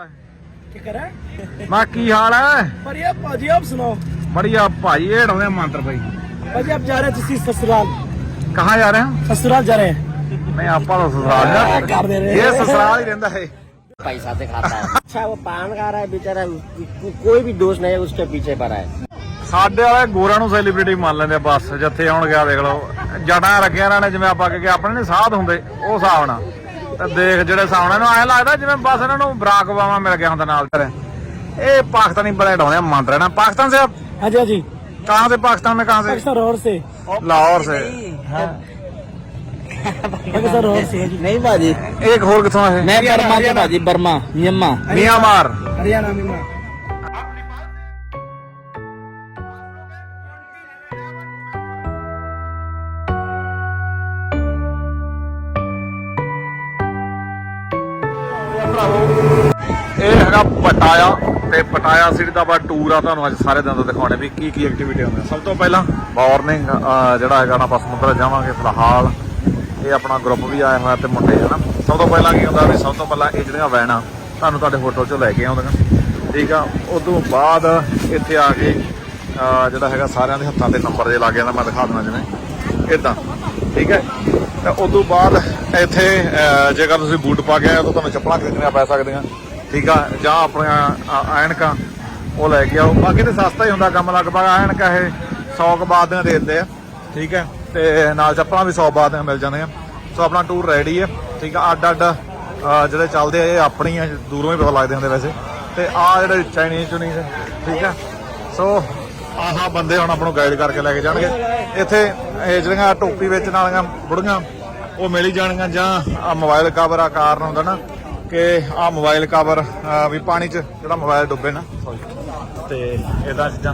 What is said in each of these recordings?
ਹਾਲ ਹੈ ਕੀ ਕਰਾਂ ਮਾ ਕੀ ਹਾਲ ਹੈ बढ़िया पाजी आप सुनाओ ਬੜੀਆ ਭਾਈ ਇਹ ਡਾਉਂਦੇ ਮੰਤਰ ਭਾਈ पाजी आप जा रहे हैं किसी ससुराल ਕਹਾਂ ਜਾ ਰਹੇ ਹੋ ससुराल जा रहे हैं ਨਹੀਂ ਆਪਾਂ ਤਾਂ ਸਸਰਾਲ ਜਾ ਕਰ ਦੇ ਰਹੇ। ਇਹ ਸਸਰਾਲ ਹੀ ਰਹਿੰਦਾ ਹੈ पैसा से खाता है अच्छा वो पान खा रहा है बेचारा को- कोई भी दोष नहीं है उसके पीछे पड़ा है ਸਾਡੇ ਵਾਲੇ ਗੋਰਾਂ ਨੂੰ ਸੈਲੀਬ੍ਰਿਟੀ ਮੰਨ ਲੈਂਦੇ ਆ ਬਸ ਜਿੱਥੇ ਆਉਣ ਗਿਆ ਦੇਖ ਲਓ ਜੜਾਂ ਰੱਖੀਆਂ ਇਹਨਾਂ ਨੇ ਜਿਵੇਂ ਆਪਾਂ ਕਿ ਆਪਣੇ ਨੇ ਸਾਧ ਹੁੰਦੇ ਉਹ ਹਿਸਾਬ ਨਾਲ ਤਾਂ ਦੇਖ ਜਿਹੜੇ ਸਾਹਮਣੇ ਨੂੰ ਆਇਆ ਲੱਗਦਾ ਜਿਵੇਂ ਬਸ ਇਹਨਾਂ ਨੂੰ ਬਰਾਕ ਵਾਵਾ ਮਿਲ ਗਿਆ ਹੁੰਦਾ ਨਾਲ ਤੇਰੇ ਇਹ ਪਾਕਿਸਤਾਨੀ ਬਲੈਟ ਆਉਂਦੇ ਮੰਨ ਰਹੇ ਨਾ ਪਾਕਿਸਤਾਨ ਸੇ हाँ जी हाँ जी ਪਾਕਿਸਤਾਨ ਮੇ ਕਹਾਂ ਸੇ? पाकिस्तान और से ਲਾਹੌਰ ਸੇ। पाकिस्तान और से ਇੱਕ ਹੋਰ ਕਿਥੋਂ ਹੈ मैं बर्मा से बाजी बर्मा यम्मा मियांमार मैं ਇਹ ਹੈਗਾ ਪਟਾਇਆ ਤੇ ਪਟਾਇਆ ਸਿਟੀ ਦਾ ਬਾ ਟੂਰ ਆ, ਤੁਹਾਨੂੰ ਅੱਜ ਸਾਰੇ ਦਿਨ ਦਾ ਦਿਖਾਉਣੇ ਵੀ ਕੀ ਕੀ ਐਕਟੀਵਿਟੀ ਹੁੰਦੀਆਂ। ਸਭ ਤੋਂ ਪਹਿਲਾਂ ਮਾਰਨਿੰਗ ਜਿਹੜਾ ਹੈਗਾ ਨਾ ਆਪਾਂ ਸਮੁੰਦਰ ਜਾਵਾਂਗੇ ਫਿਲਹਾਲ। ਇਹ ਆਪਣਾ ਗਰੁੱਪ ਵੀ ਆਇਆ ਹੋਇਆ ਤੇ ਮੁੰਡੇ ਹਨਾ ਸਭ ਤੋਂ ਪਹਿਲਾਂ ਕੀ ਹੁੰਦਾ ਵੀ ਸਭ ਤੋਂ ਪਹਿਲਾਂ ਇਹ ਜਿਹੜੀਆਂ ਵੈਨਾਂ ਤੁਹਾਨੂੰ ਤੁਹਾਡੇ ਹੋਟਲ ਚੋਂ ਲੈ ਕੇ ਆਉਂਦੀਆਂ। ਠੀਕ ਆ? ਉਸ ਤੋਂ ਬਾਅਦ ਇੱਥੇ ਆ ਕੇ ਜਿਹੜਾ ਹੈਗਾ ਸਾਰਿਆਂ ਦੇ ਹੱਥਾਂ ਤੇ ਨੰਬਰ ਜੇ ਲੱਗ ਜਾਂਦਾ, ਮੈਂ ਦਿਖਾ ਦਿੰਦਾ ਜਿਵੇਂ। ਇਦਾਂ ਠੀਕ ਹੈ? ਤੇ ਉਸ ਤੋਂ ਬਾਅਦ ਇੱਥੇ ਜੇਕਰ ਤੁਸੀਂ ਬੂਟ ਪਾ ਕੇ ਆਏ ਹੋ ਤਾਂ ਤੁਹਾਨੂੰ ਚੱਪਲਾਂ ਖਰੀਦਣੀਆਂ ਪੈ ਸਕਦੀਆਂ। ਠੀਕ ਆ? ਜਾਂ ਆਪਣੀਆਂ ਐਨਕਾਂ, ਉਹ ਲੈ ਕੇ ਆਓ। ਬਾਕੀ ਤੇ ਸਸਤਾ ਹੀ ਹੁੰਦਾ ਕੰਮ ਲਗਭਗ। ਐਨਕਾਂ ਇਹ 100 ਕੁ ਬਾਅਦ ਦੇ ਦਿੰਦੇ ਆ। ਠੀਕ ਹੈ ਤੇ ਨਾਲ ਚੱਪਲਾਂ ਵੀ 100 ਬਾਅਦ ਦੀਆਂ ਮਿਲ ਜਾਂਦੀਆਂ। ਸੋ ਆਪਣਾ ਟੂਰ ਰੈਡੀ ਹੈ ਠੀਕ ਆ? ਅੱਡ ਅੱਡ ਜਿਹੜੇ ਚੱਲਦੇ ਆ, ਇਹ ਆਪਣੀ ਆਪਣੀਆਂ ਦੂਰੋਂ ਹੀ ਪਤਾ ਲੱਗਦੇ ਹੁੰਦੇ ਵੈਸੇ। ਤੇ ਆ ਜਿਹੜੇ ਚਾਈਨੀਜ਼ ਚੁਨੀਜ਼ ਠੀਕ ਆ? ਸੋ ਆਹ ਬੰਦੇ ਹੁਣ ਆਪਾਂ ਗਾਈਡ ਕਰਕੇ ਲੈ ਕੇ ਜਾਣਗੇ। ਇੱਥੇ ਇਹ ਟੋਪੀ ਵੇਚਣ ਵਾਲੀਆਂ ਬੁੜੀਆਂ ਉਹ ਮਿਲ ਜਾਣਗੀਆਂ ਜਾਂ ਆ ਮੋਬਾਈਲ ਕਵਰ ਆ ਕਾਰਨ ਹੁੰਦਾ ਨਾ ਕਿ ਆ ਮੋਬਾਈਲ ਕਵਰ ਵੀ ਪਾਣੀ 'ਚ ਜਿਹੜਾ ਮੋਬਾਈਲ ਡੁੱਬੇ ਨਾ। ਤੇ ਇਹਦਾ ਚੀਜ਼ਾਂ।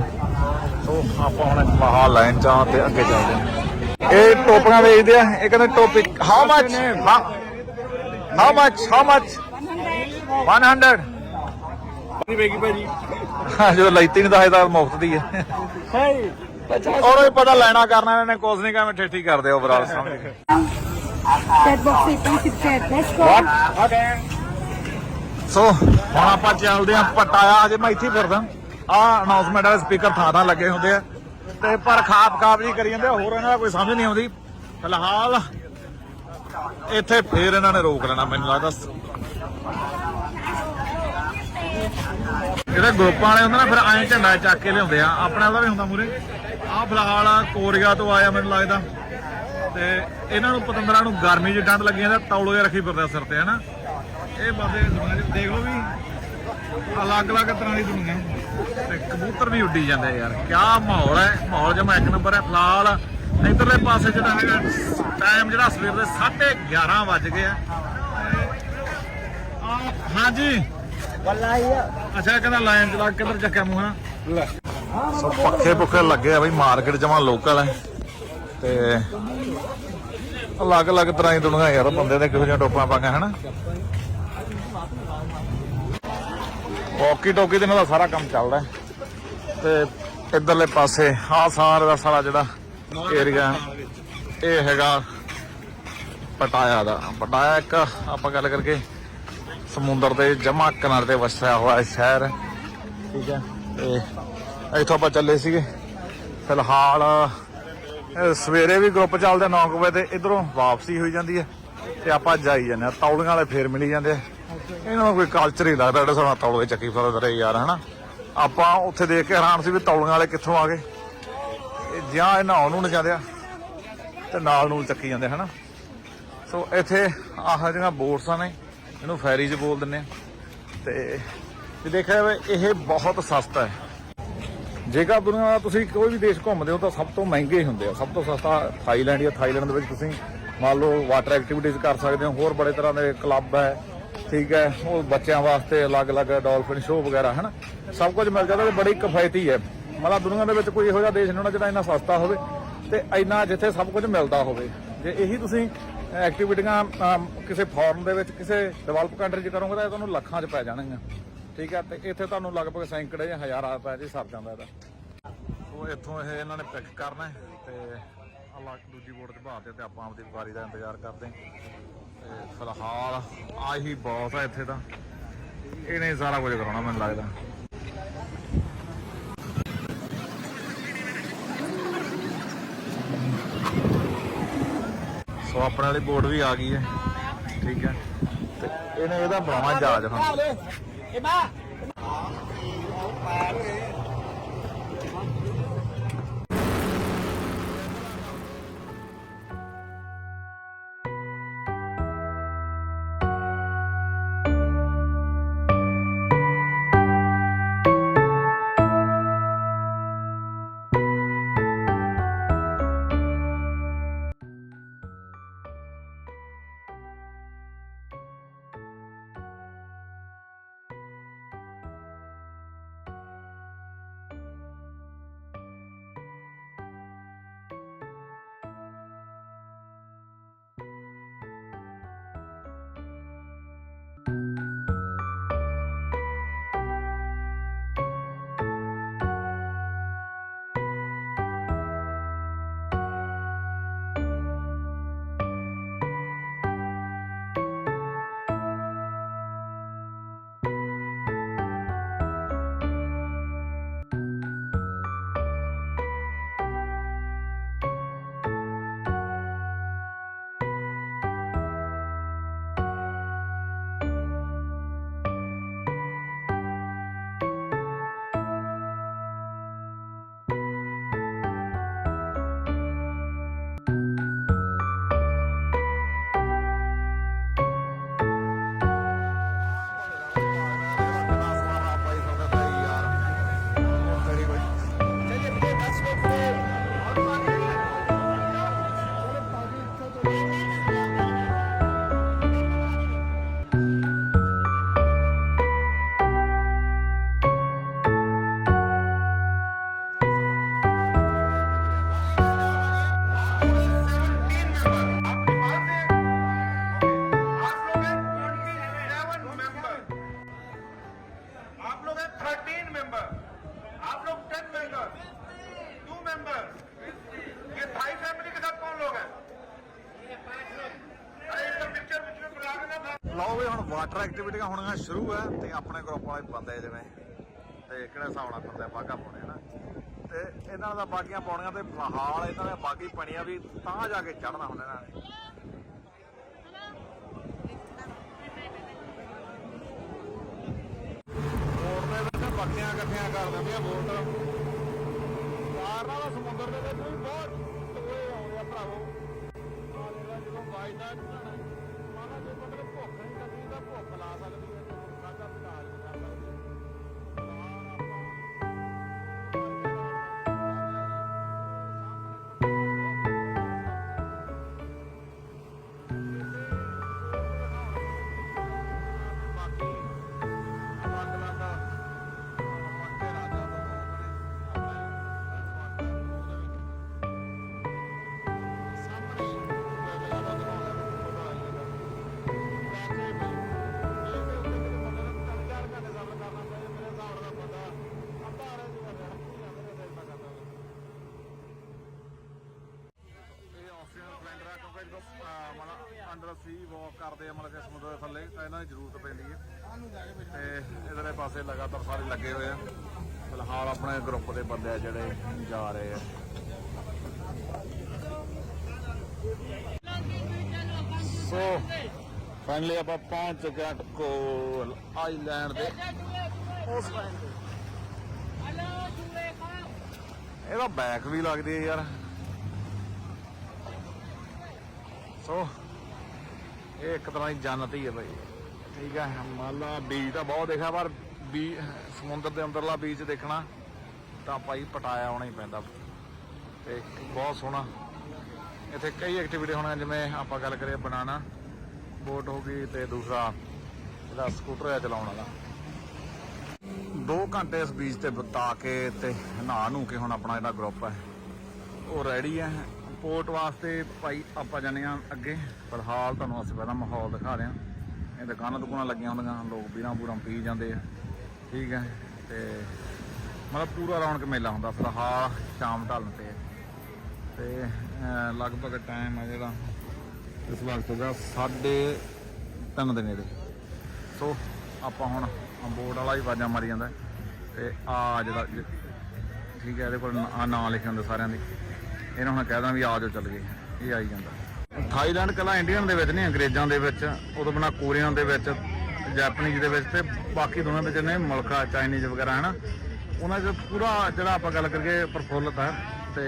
ਸੋ ਆਪਾਂ ਹੁਣ ਬਾਹਰ ਲਾਈਨ 'ਚ ਆ ਤੇ ਅੱਗੇ ਚੱਲਦੇ ਇਹ ਟੋਪੀਆਂ ਵੇਚਦੇ ਆ ਇਹ ਕਹਿੰਦੇ ਟੋਪੀ how much how much how much 100 100 ਨਹੀਂ ਹਾਂ ਜਦੋਂ ਲੈਤੀ ਨਹੀਂ ਤਾਂ ਤਾਂ ਮੁਫਤ ਦੀ ਹੈ ਔਰ ਇਹ ਪਤਾ ਲੈਣਾ ਕਰਨਾ ਇਹਨਾਂ ਨੇ ਕੁਝ ਨਹੀਂ ਕਿਵੇਂ ਠੇਠੀ ਕਰਦੇ ਓਵਰਆਲ ਸਮਝ ਕੇ That box is 168. Let's go. ਸੋ ਹੁਣ ਆਪਾਂ ਚੱਲਦੇ ਆਂ ਪਟਾਇਆ ਅਜੇ ਮੈਂ ਇੱਥੇ ਹੀ ਫਿਰਦਾ। ਆ ਅਨਾਉਂਸਮੈਂਟ ਵਾਲੇ ਸਪੀਕਰ ਥਾਂ ਥਾਂ ਲੱਗੇ ਹੁੰਦੇ ਆ। ਤੇ ਪਰ ਖਾਪ ਖਾਪ ਜੀ ਕਰੀ ਜਾਂਦੇ ਆ, ਹੋਰ ਇਹਨਾਂ ਦਾ ਕੋਈ ਸਮਝ ਨਹੀਂ ਆਉਂਦੀ। ਫਿਲਹਾਲ ਇੱਥੇ ਫੇਰ ਇਹਨਾਂ ਨੇ ਰੋਕ ਲੈਣਾ ਮੈਨੂੰ ਲੱਗਦਾ ਜਿਹੜੇ ਗਰੁੱਪਾਂ ਵਾਲੇ ਹੁੰਦੇ ਨਾ, ਫਿਰ ਐਂ ਝੰਡਾ ਚੱਕ ਕੇ ਲਿਆਉਂਦੇ ਆ। ਆਪਣੇ ਵਾਲਾ ਵੀ ਹੁੰਦਾ ਮੂਰੇ। ਆ ਫਿਲਹਾਲ ਕੋਰੀਆ ਤੋਂ ਆਇਆ ਮੈਨੂੰ ਲੱਗਦਾ। ਤੇ ਇਹਨਾਂ ਨੂੰ, ਪਤੰਦਰਾਂ ਨੂੰ ਗਰਮੀ 'ਚ ਡੰਡ ਲੱਗੀ ਜਾਂਦਾ ਤੌਲੇ ਰੱਖੀ ਫਿਰਦੇ ਸਿਰ ਤੇ, ਹਨਾ? ਇਹ ਬੰਦੇ ਦੁਨੀਆ 'ਚ ਦੇਖ ਲਓ ਵੀ, ਅਲੱਗ-ਅਲੱਗ ਤਰ੍ਹਾਂ ਦੀ ਦੁਨੀਆ। ਤੇ ਕਬੂਤਰ ਵੀ ਉੱਡੀ ਜਾਂਦੇ ਆ ਯਾਰ। ਕਿਆ ਮਾਹੌਲ ਹੈ। ਮਾਹੌਲ ਜਮਾ ਇੱਕ ਨੰਬਰ ਹੈ। ਫਿਲਹਾਲ ਇਧਰਲੇ ਪਾਸੇ ਜਿਹੜਾ ਹੈਗਾ ਟਾਈਮ ਜਿਹੜਾ ਸਵੇਰ ਦੇ 11:30 ਵੱਜ ਗਏ ਆ। ਤੇ ਆ। ਹਾਂਜੀ ਅੱਛਾ ਇਹ ਕਹਿੰਦਾ ਲਾਈਨ ਚ ਲੱਗ ਕਿੱਧਰ ਚੱਕਿਆ ਮੂੰਹ ਨਾ ਸੋ ਪੱਖੇ ਪੁੱਖੇ ਲੱਗੇ ਆ ਬਈ ਮਾਰਕੀਟ ਜਮਾ ਲੋਕਲ ਹੈ ਤੇ ਅਲੱਗ-ਅਲੱਗ ਤਰ੍ਹਾਂ ਦੀ ਦੁਨੀਆ ਯਾਰ ਬੰਦੇ ਨੇ ਕਿਹੋ ਜਿਹੀਆਂ ਟੋਪਾਂ ਪਾਈਆਂ ਹਨਾ? ਵੋਕੀ ਟੋਕੀ ਦੇ ਨਾਲ ਸਾਰਾ ਕੰਮ ਚੱਲਦਾ। ਤੇ ਇਧਰਲੇ ਪਾਸੇ ਆਹ ਸਾਰਾ ਦਾ ਸਾਰਾ ਜਿਹੜਾ ਏਰੀਆ ਇਹ ਹੈਗਾ ਪਟਾਇਆ ਦਾ। ਪਟਾਇਆ ਇੱਕ ਆਪਾਂ ਗੱਲ ਕਰਕੇ ਸਮੁੰਦਰ ਦੇ ਜਮਾ ਕਿਨਾਰੇ ਤੇ ਵਸਿਆ ਹੋਇਆ ਸ਼ਹਿਰ। ਠੀਕ ਹੈ। ਤੇ ਇੱਥੋਂ ਆਪਾਂ ਚੱਲੇ ਸੀਗੇ। ਫਿਲਹਾਲ ਸਵੇਰੇ ਵੀ ਗਰੁੱਪ ਚੱਲਦੇ 9 ਵਜੇ ਤੇ ਇਧਰੋਂ ਵਾਪਸੀ ਹੋਈ ਜਾਂਦੀ ਹੈ ਤੇ ਆਪਾਂ ਜਾਈ ਜਾਂਦੇ ਆ ਤੌਲੀਆਂ ਵਾਲੇ ਫੇਰ ਮਿਲੀ ਜਾਂਦੇ ਆ। ਇਹਨਾਂ ਨੂੰ ਕੋਈ ਕਲਚਰ ਹੀ ਲੱਗਦਾ, ਜਿਹੜਾ ਸਾਡਾ ਤੌਲੇ ਚੱਕੀ ਫਿਰਦੇ ਰਹੇ ਯਾਰ, ਹਨਾ? ਆਪਾਂ ਉੱਥੇ ਦੇਖ ਕੇ ਹੈਰਾਨ ਸੀ ਵੀ ਤੌਲੀਆਂ ਵਾਲੇ ਕਿੱਥੋਂ ਆ ਗਏ। ਇਹ ਜਾਂ ਇਹ ਨਹਾਉਣ ਨੂੰ ਜਾਂਦੇ ਆ, ਤੇ ਨਾਲ ਨੂੰ ਚੱਕੀ ਜਾਂਦੇ ਹਨਾ? ਸੋ ਇੱਥੇ ਆਹ ਜਿਹੜੀਆਂ ਬੋਰਸਾਂ ਨੇ। ਇਹਨੂੰ ਫੈਰੀ 'ਚ ਬੋਲ ਦਿੰਦੇ ਆ। ਤੇ ਜੇ ਦੇਖਿਆ ਜਾਵੇ, ਇਹ ਬਹੁਤ ਸਸਤਾ ਹੈ। ਜੇਕਰ ਦੁਨੀਆ ਦਾ ਤੁਸੀਂ ਕੋਈ ਵੀ ਦੇਸ਼ ਘੁੰਮਦੇ ਹੋ ਤਾਂ ਸਭ ਤੋਂ ਮਹਿੰਗੇ ਹੀ ਹੁੰਦੇ ਆ। ਸਭ ਤੋਂ ਸਸਤਾ ਥਾਈਲੈਂਡ ਜਾਂ ਥਾਈਲੈਂਡ ਦੇ ਵਿੱਚ ਤੁਸੀਂ ਮੰਨ ਲਓ ਵਾਟਰ ਐਕਟੀਵਿਟੀਜ਼ ਕਰ ਸਕਦੇ ਹੋ। ਹੋਰ ਬੜੇ ਤਰ੍ਹਾਂ ਦੇ ਕਲੱਬ ਹੈ, ਠੀਕ ਹੈ, ਉਹ ਬੱਚਿਆਂ ਵਾਸਤੇ ਅਲੱਗ-ਅਲੱਗ ਡਾਲਫਿਨ ਸ਼ੋਅ ਵਗੈਰਾ ਹੈ ਨਾ ਸਭ ਕੁਝ ਮਿਲ ਜਾਂਦਾ ਤੇ ਬੜੀ ਕਿਫਾਇਤੀ ਹੈ। ਮਤਲਬ ਦੁਨੀਆ ਦੇ ਵਿੱਚ ਕੋਈ ਇਹੋ ਜਿਹਾ ਦੇਸ਼ ਨਹੀਂ ਹੋਣਾ ਜਿਹੜਾ ਇੰਨਾ ਸਸਤਾ ਹੋਵੇ ਤੇ ਇੰਨਾ ਜਿੱਥੇ ਸਭ ਕੁਝ ਮਿਲਦਾ ਹੋਵੇ। ਜੇ ਇਹੀ ਤੁਸੀਂ ਐਕਟੀਵਿਟੀਆਂ ਕਿਸੇ ਫੋਰਨ ਦੇ ਵਿੱਚ ਕਿਸੇ ਡਿਵੈਲਪ ਕੰਟਰੀ 'ਚ ਕਰੋਗੇ ਤਾਂ ਇਹ ਤੁਹਾਨੂੰ ਲੱਖਾਂ 'ਚ ਪੈ ਜਾਣਗੀਆਂ। ਠੀਕ ਹੈ ਤੇ ਇੱਥੇ ਤੁਹਾਨੂੰ ਲਗਭਗ ਸੈਂਕੜੇ ਜਾਂ ਹਜ਼ਾਰਾਂ ਰੁਪਏ ਜੀ ਹੀ ਸਰ ਜਾਂਦਾ ਇਹਦਾ। ਸੋ ਇੱਥੋਂ ਇਹ ਇਹਨਾਂ ਨੇ ਪਿਕ ਕਰਨਾ ਹੈ, ਤੇ ਅਲੱਗ ਦੂਜੀ ਬੋਰਡ 'ਚ ਬਾਹਰ ਤੇ ਆਪਾਂ ਆਪਦੀ ਵਾਰੀ ਦਾ ਇੰਤਜ਼ਾਰ ਕਰਦੇ ਹਾਂ। ਤੇ ਫਿਲਹਾਲ ਆਹੀ ਬਹੁਤ ਹੈ ਇੱਥੇ ਦਾ ਇਹਨੇ ਸਾਰਾ ਕੁਝ ਕਰਾਉਣਾ ਮੈਨੂੰ ਲੱਗਦਾ। ਸੋ ਆਪਣੇ ਵਾਲੀ ਬੋਰਡ ਵੀ ਆ ਗਈ ਹੈ। ਠੀਕ ਹੈ। ਤੇ ਇਹਨੇ ਇਹਦਾ ਬਣਾਉਣਾ ਜਹਾਜ਼ ਹੁਣ। आप ਵਾਟਰ ਐਕਟੀਵਿਟੀਆਂ ਹੋਣੀਆਂ ਸ਼ੁਰੂ ਆ ਤੇ ਆਪਣੇ ਗਰੁੱਪ ਵਾਲੇ ਬੰਦੇ ਜਿਵੇਂ ਤੇ ਕਿਹੜੇ ਹਿਸਾਬ ਨਾਲ ਬੰਦੇ ਬਾਗਾ ਪਾਉਣੇ ਨਾ ਤੇ ਇਹਨਾਂ ਦਾ ਬਾਗੀਆਂ ਪਾਉਣੀਆਂ ਤੇ ਫਿਲਹਾਲ ਇਹਨਾਂ ਦੇ ਬਾਗੀ ਪਣੀਆਂ ਵੀ ਤਾਂ ਜਾ ਕੇ ਚੜਨਾ ਹੁਣ ਇਹਨਾਂ ਨੇ। ਬੋਟ ਦੇ ਵਿੱਚ ਬੱਕੀਆਂ ਇਕੱਠੀਆਂ ਕਰ ਦਿੰਦੀਆਂ ਬੋਟ। ਕਾਰਨਾ ਦਾ ਸਮੁੰਦਰ ਦੇ ਵਿੱਚ ਵੀ ਬਹੁਤ ਟੋਏ ਆਉਂਦੇ ਆ ਭਰਾਵੋ। ਜਦੋਂ ਵਾਜਦਾ ਜੇ ਮਤਲਬ ਭੁੱਖ ਨਹੀਂ ਲੱਗੀ ਤਾਂ ਭੁੱਖ ਲਾ ਸਕਦੀ ਹੈ ਜਦੋਂ ਮਤਲਬ ਅੰਡਰ ਸੀ ਵਾਕ ਕਰਦੇ ਆ ਮਤਲਬ ਕਿ ਸਮੁੰਦਰ ਦੇ ਥੱਲੇ ਤਾਂ ਇਹਨਾਂ ਦੀ ਜ਼ਰੂਰਤ ਪੈਂਦੀ ਹੈ। ਤੇ ਇਧਰਲੇ ਪਾਸੇ ਲਗਾਤਾਰ ਸਾਰੇ ਲੱਗੇ ਹੋਏ ਆ। ਫਿਲਹਾਲ ਆਪਣੇ ਗਰੁੱਪ ਦੇ ਬੰਦੇ ਆ ਜਿਹੜੇ ਜਾ ਰਹੇ ਆ। ਸੋ ਫਾਈਨਲੀ ਆਪਾਂ ਪਹੁੰਚ ਚੁੱਕੇ ਹਾਂ ਕੋਲ ਆਈਲੈਂਡ ਦੇ। ਉਸ ਲਾਈਨ ਤੇ। ਇਹਦਾ ਬੈਕ ਵੀ ਲੱਗਦੀ ਹੈ ਯਾਰ। ਸੋ ਇਹ ਇੱਕ ਤਰ੍ਹਾਂ ਦੀ ਜੰਨਤ ਹੀ ਹੈ ਭਾਈ ਠੀਕ ਹੈ, ਮੰਨ ਲਾ ਬੀਚ ਤਾਂ ਬਹੁਤ ਦੇਖਿਆ, ਪਰ ਬੀ ਸਮੁੰਦਰ ਦੇ ਅੰਦਰਲਾ ਬੀਚ ਦੇਖਣਾ ਤਾਂ ਭਾਈ ਪਟਾਇਆ ਆਉਣਾ ਹੀ ਪੈਂਦਾ। ਤੇ ਬਹੁਤ ਸੋਹਣਾ। ਇੱਥੇ ਕਈ ਐਕਟੀਵਿਟੀ ਹੋਣੀਆਂ ਜਿਵੇਂ ਆਪਾਂ ਗੱਲ ਕਰੀਏ ਬਨਾਨਾ, ਬੋਟ ਹੋ ਗਈ ਤੇ ਦੂਸਰਾ ਜਿਹੜਾ ਸਕੂਟਰ ਹੈ ਚਲਾਉਣ ਵਾਲਾ। 2 ਘੰਟੇ ਇਸ ਬੀਚ ਤੇ ਬਿਤਾ ਕੇ ਤੇ ਨਹਾ ਨੂੰ ਕੇ ਹੁਣ ਆਪਣਾ ਜਿਹੜਾ ਗਰੁੱਪ ਹੈ, ਉਹ ਰੈਡੀ ਹੈ। ਪੋਰਟ ਵਾਸਤੇ ਭਾਈ ਆਪਾਂ ਜਾਂਦੇ ਹਾਂ ਅੱਗੇ। ਫਿਲਹਾਲ ਤੁਹਾਨੂੰ ਅਸੀਂ ਪਹਿਲਾਂ ਮਾਹੌਲ ਦਿਖਾ ਰਹੇ ਹਾਂ। ਇਹ ਦੁਕਾਨਾਂ ਦੁਕਾਨਾਂ ਲੱਗੀਆਂ ਹੁੰਦੀਆਂ, ਲੋਕ ਵੀਰਾਂ ਬੂਰਾਂ ਪੀ ਜਾਂਦੇ ਆ। ਠੀਕ ਹੈ, ਤੇ ਮਤਲਬ ਪੂਰਾ ਰੌਣਕ ਮੇਲਾ ਹੁੰਦਾ ਫਿਲਹਾਲ ਸ਼ਾਮ ਢਲਣ ਤੇ। ਹੈ। ਤੇ ਲਗਭਗ ਟਾਈਮ ਹੈ ਜਿਹੜਾ ਇਸ ਵਕਤ ਦਾ 3:30 ਦੇ ਨੇੜੇ। ਸੋ, ਆਪਾਂ ਹੁਣ ਬੋਰਡ ਵਾਲਾ ਹੀ ਬਾਜਾ ਮਾਰੀ ਜਾਂਦਾ। ਤੇ ਆ ਜਿਹੜਾ, ਠੀਕ ਹੈ, ਇਹਦੇ ਕੋਲ ਨਾਂ ਲਿਖੇ ਹੁੰਦੇ ਸਾਰਿਆਂ ਦੇ। ਇਹਨਾਂ ਹੁਣ ਕਹਿ ਦੇਣਾ ਵੀ ਆ ਜਾਓ ਚੱਲ ਗਏ। ਇਹ ਆਈ ਜਾਂਦਾ। ਥਾਈਲੈਂਡ ਕਲਾ ਇੰਡੀਅਨ ਦੇ ਵਿੱਚ ਨਹੀਂ, ਅੰਗਰੇਜ਼ਾਂ ਦੇ ਵਿੱਚ, ਉਦੋਂ ਬਿਨਾ ਕੋਰੀਅਨ ਦੇ ਵਿੱਚ, ਜੈਪਨੀਜ਼ ਦੇ ਵਿੱਚ ਤੇ ਬਾਕੀ ਦੋਨਾਂ ਦੇ ਜਿੰਨੇ ਮੁਲਕ ਆ, ਚਾਈਨੀਜ਼ ਵਗੈਰਾ ਹੈ ਨਾ ਉਹਨਾਂ 'ਚ ਪੂਰਾ ਜਿਹੜਾ ਆਪਾਂ ਗੱਲ ਕਰੀਏ ਪ੍ਰਫੁੱਲਤ ਹੈ ਤੇ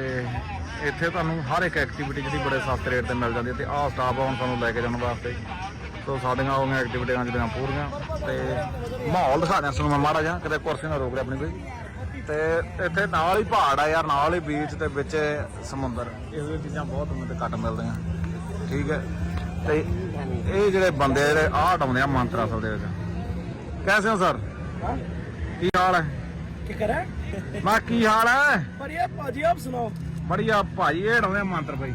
ਇੱਥੇ ਤੁਹਾਨੂੰ ਹਰ ਇੱਕ ਐਕਟੀਵਿਟੀ ਜਿਹੜੀ ਬੜੇ ਸਸਤੇ ਰੇਟ ਤੇ ਮਿਲ ਜਾਂਦੀ ਹੈ ਤੇ ਆਹ ਸਟਾਫ ਆਉਣ ਹੁਣ ਤੁਹਾਨੂੰ ਲੈ ਕੇ ਜਾਣ ਵਾਸਤੇ। ਸੋ ਸਾਡੀਆਂ ਉਹ ਐਕਟੀਵਿਟੀਆਂ ਜਿਹੜੀਆਂ ਪੂਰੀਆਂ ਤੇ ਮਾਹੌਲ ਦਿਖਾ ਦਿਆਂ ਸਾਨੂੰ ਮੈਂ ਮਾੜਾ ਜਿਹਾ, ਕਿਤੇ ਕੁਰਸੀ ਨਾ ਰੋਕ ਲਿਆ ਆਪਣੀ ਕੋਈ। ਤੇ ਇੱਥੇ ਨਾਲ ਹੀ ਪਹਾੜ ਆ ਯਾਰ ਨਾਲ ਹੀ ਬੀਚ ਤੇ ਵਿੱਚ ਸਮੁੰਦਰ ਇਹੋ ਜਿਹੀਆਂ ਚੀਜ਼ਾਂ ਬਹੁਤ ਮੈਨੂੰ ਤੇ ਘੱਟ ਮਿਲਦੀਆਂ ਠੀਕ ਹੈ ਤੇ ਇਹ ਜਿਹੜੇ ਬੰਦੇ ਜਿਹੜੇ ਆਹ ਹਟਾਉਂਦੇ ਆ ਮੰਤਰ ਅਸਲ ਦੇ ਵਿੱਚ ਕੈਸੇ ਹੋ ਸਰ ਕੀ ਹਾਲ ਹੈ क्या कर रहा है ਮੈਂ ਕੀ ਹਾਲ ਹੈ बढ़िया पाजी आप सुनाओ ਬੜੀਆ ਭਾਜੀ ਇਹ ਹਟਾਉਂਦੇ ਆ ਮੰਤਰ ਭਾਈ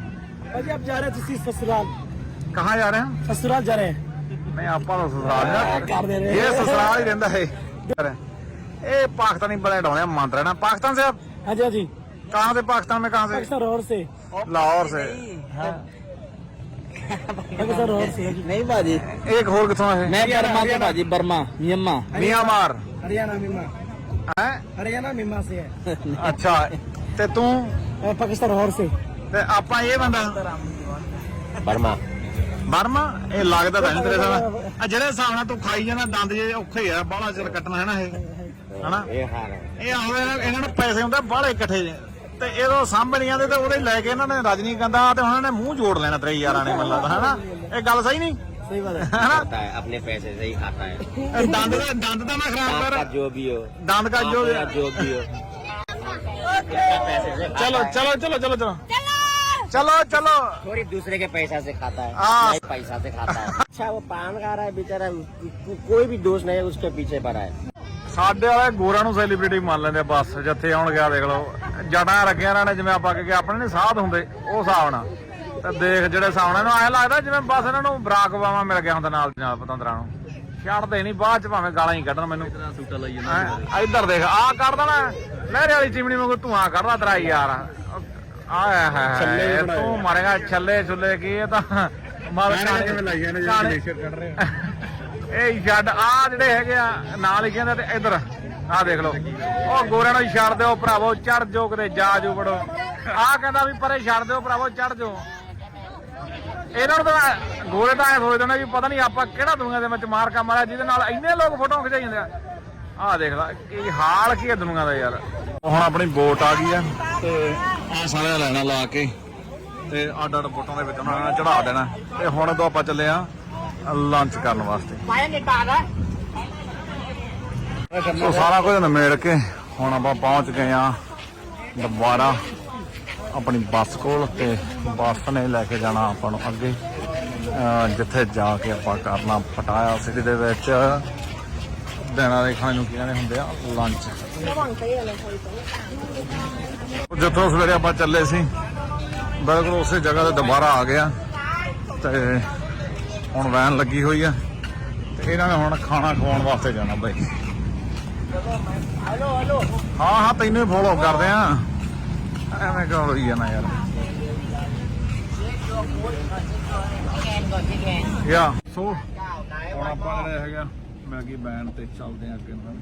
पाजी आप जा रहे हैं किसी ससुराल ਕਹਾਂ ਜਾ ਰਹੇ ਹਾਂ ससुराल जा रहे हैं ਨਹੀਂ ਆਪਾਂ ਤਾਂ ਸਸਰਾਲ ਕਰ ਜਾ ਦੇ ਰਹੇ। ਇਹ ਸਸਰਾਲ ਹੀ ਰਹਿੰਦਾ ਹੈ ਇਹ पाकिस्तानी बड़े हटाउने हैं मंत्र है ना पाकिस्तान से आप हाँ जी हाँ जी कहाँ से पाकिस्तान में कहाँ से पाकिस्तान रोड से लाहौर से पाकिस्तान रोड से हाँ जी। नहीं बाजी एक होर किथों है मैं बर्मा से बाजी बर्मा म्यांमा मियांमार हरियाणा मीमा है हरियाणा मीमा से है अच्छा ਤੇ ਤੂੰ मैं पाकिस्तान रोड से ਤੇ ਆਪਾਂ ਇਹ ਬੰਦਾ बर्मा ਬਰਮਾ ਇਹ ਲੱਗਦਾ ਤਾਂ ਨਹੀਂ ਤੇਰੇ ਸਾਹ ਆ ਜਿਹੜੇ ਹਿਸਾਬ ਨਾਲ ਤੂੰ ਖਾਈ ਜਾਂਦਾ ਦੰਦ ਜੇ ਔਖੇ ਆ ਬਾਹਲਾ ਚਿਰ ਕੱਟਣਾ ਹੈ ਨਾ ਇਹ ਹਨਾ ये खा रहे ਇਹ ਆਉਂਦੇ ਨੇ ਇਹਨਾਂ ਨੂੰ ਪੈਸੇ ਹੁੰਦੇ ਬਾਹਲੇ ਇਕੱਠੇ ਜੇ ਤੇ ਇਹਦੋਂ ਸਾਂਭਣੀਆਂ ਦੇ ਤੇ ਉਹਦੇ ਲੈ ਕੇ ਇਹਨਾਂ ਨੇ ਰਜਨੀ ਗੰਦਾ ਤੇ ਉਹਨਾਂ ਨੇ ਮੂੰਹ ਜੋੜ ਲੈਣਾ ਤੇਰੇ ਯਾਰਾਂ ਨੇ ਮੈਨੂੰ ਲੱਗਦਾ ਹਨਾ ਇਹ ਗੱਲ ਸਹੀ ਨਹੀਂ सही बात है ਹਨਾ खाता है अपने पैसे से ही खाता है ਇਹ ਦੰਦ ਦਾ ਦੰਦ ਦਾ ਨਾ ਖਰਾਬ आपका ਕਰ जो भी हो ਦੰਦ ਕਾ ਜੋ आपका जो भी हो पैसे से खाता ਚਲੋ है। ਚਲੋ ਚਲੋ ਚਲੋ ਚਲੋ ਚਲੋ ਚਲੋ थोड़ी दूसरे के पैसा से खाता है हाँ। नहीं पैसा से खाता है अच्छा वो पान खा रहा है बेचारा को- को- कोई भी दोष नहीं है उसके पीछे पड़ा है ਸਾਡੇ ਵਾਲੇ ਗੋਰਾਂ ਨੂੰ ਸੈਲੀਬ੍ਰਿਟੀ ਮੰਨ ਲੈਂਦੇ ਆ ਬਸ ਜਿੱਥੇ ਆਉਣ ਗਿਆ ਦੇਖ ਲਓ। ਜਟਾਂ ਰੱਖਿਆ ਇਹਨਾਂ ਨੇ ਜਿਵੇਂ ਆਪਾਂ ਕਿ ਆਪਣੇ ਨੇ ਸਾਧ ਹੁੰਦੇ ਉਹ ਹਿਸਾਬ ਨਾਲ। ਤੇ ਦੇਖ ਜਿਹੜੇ ਨਾਲ ਇਹਨੂੰ ਐਂ ਲੱਗਦਾ ਜਿਵੇਂ ਬਸ ਇਹਨਾਂ ਨੂੰ ਬਰਾਕ ਬਾਵਾ ਮਿਲ ਗਿਆ ਹੁੰਦਾ ਨਾਲ ਦੀ ਨਾਲ ਪਤੰਦਰਾਂ ਨੂੰ। ਛੱਡਦੇ ਨਹੀਂ ਬਾਅਦ ਚ ਭਾਵੇਂ ਗਾਲਾਂ ਹੀ ਕੱਢਣ ਮੈਨੂੰ। ਸੂਟਾ ਲਈ ਜਾਂਦਾ ਇੱਧਰ ਦੇਖ ਆਹ ਕੱਢ ਦੇਣਾ ਲਹਿਰੇ ਵਾਲੀ ਚਿਮਣੀ ਵਾਂਗੂ ਧੂਆਂ ਕੱਢਦਾ ਤੇਰਾ ਯਾਰ। ਆਇਆ ਹੈ ਤੂੰ ਮਾਰੇਗਾ ਛੱਲੇ ਛੁੱਲੇ ਕੀ ਇਹ ਤਾਂ। ਮਾਰ ਕਿਵੇਂ ਲਾਈ ਜਾਂਦੇ ਜਿਹੜੇ ਕੱਢ ਰਹੇ ਇਹ ਛੱਡ ਆ ਜਿਹੜੇ ਹੈਗੇ ਆ ਨਾਲ ਹੀ ਕਹਿੰਦੇ ਤੇ ਇੱਧਰ ਆ ਦੇਖ ਲਓ। ਉਹ ਗੋਰਿਆਂ ਨੂੰ ਛੱਡ ਦਿਓ ਭਰਾਵੋ ਚੜ ਜੋ ਕਿਤੇ ਜਾ ਜੋ ਬੜੋ ਆ ਕਹਿੰਦਾ ਵੀ ਪਰੇ ਛੱਡ ਦਿਓ ਭਰਾਵੋ ਚੜ ਜੋ ਇਹਨਾਂ ਨੂੰ ਤਾਂ ਗੋਰੇ ਤਾਂ ਐ ਸੋਚਦੇ ਨੇ ਵੀ ਪਤਾ ਨਹੀਂ ਆਪਾਂ ਕਿਹੜਾ ਦੁਨੀਆ ਦੇ ਵਿੱਚ ਮਾਰ ਕਾ ਮਾਰਿਆ ਜਿਹਦੇ ਨਾਲ ਇੰਨੇ ਲੋਕ ਫੋਟੋ ਖਿਚਾਈ ਜਾਂਦੇ ਆ। ਆਹ ਦੇਖ ਲੈ ਕੀ ਹਾਲ ਕੀ ਹੈ ਦੁਨੀਆ ਦਾ ਯਾਰ। ਹੁਣ ਆਪਣੀ ਬੋਟ ਆ ਗਈ ਆ। ਤੇ ਆ ਸਾਰਿਆਂ ਲੈਣਾ ਲਾ ਕੇ। ਤੇ ਅੱਡ ਅੱਡ ਬੋਟਾਂ ਦੇ ਵਿੱਚ ਉਹਨਾਂ ਨੇ ਚੜਾ ਦੇਣਾ। ਤੇ ਹੁਣ ਤੋਂ ਆਪਾਂ ਚੱਲੇ ਆ ਲੰਚ ਕਰਨ ਵਾਸਤੇ। ਸੋ ਸਾਰਾ ਕੁਝ ਨਿਮੇੜ ਕੇ ਹੁਣ ਆਪਾਂ ਪਹੁੰਚ ਗਏ ਆ ਦੁਬਾਰਾ ਆਪਣੀ ਬੱਸ ਕੋਲ ਤੇ ਬੱਸ ਨੇ ਲੈ ਕੇ ਜਾਣਾ ਆਪਾਂ ਨੂੰ ਅੱਗੇ ਜਿੱਥੇ ਜਾ ਕੇ ਆਪਾਂ ਕਰਨਾ ਪਟਾਇਆ ਸਿਟੀ ਦੇ ਵਿੱਚ। ਦਿਨਾਂ ਦੇ ਖਾਣੇ ਨੂੰ ਕੀ ਕਹਿੰਦੇ ਹੁੰਦੇ ਆ? ਲੰਚ ਜਿੱਥੋਂ ਸਵੇਰੇ ਆਪਾਂ ਚੱਲੇ ਸੀ ਬਿਲਕੁਲ ਉਸੇ ਜਗ੍ਹਾ ਤੇ ਦੁਬਾਰਾ ਆ ਗਿਆ ਤੇ ਹੁਣ ਵੈਨ ਲੱਗੀ ਹੋਈ ਆ। ਤੇ ਇਹਨਾਂ ਨੇ ਹੁਣ ਖਾਣਾ ਖਵਾਉਣ ਵਾਸਤੇ ਜਾਣਾ ਬਾਈ। ਹਾਂ ਹਾਂ, ਤੈਨੂੰ ਫੋਲੋ ਕਰਦੇ ਆ। ਐਵੇਂ ਕਿਉਂ ਹੋਈ ਜਾਣਾ ਯਾਰ। ਯਾ, ਸੋ, ਹੁਣ ਆਪਾਂ ਜਿਹੜੇ ਹੈਗਾ ਮੈਗੀ ਬੈਨ ਤੇ ਚੱਲਦੇ ਆ ਅੱਗੇ ਨਾਲ।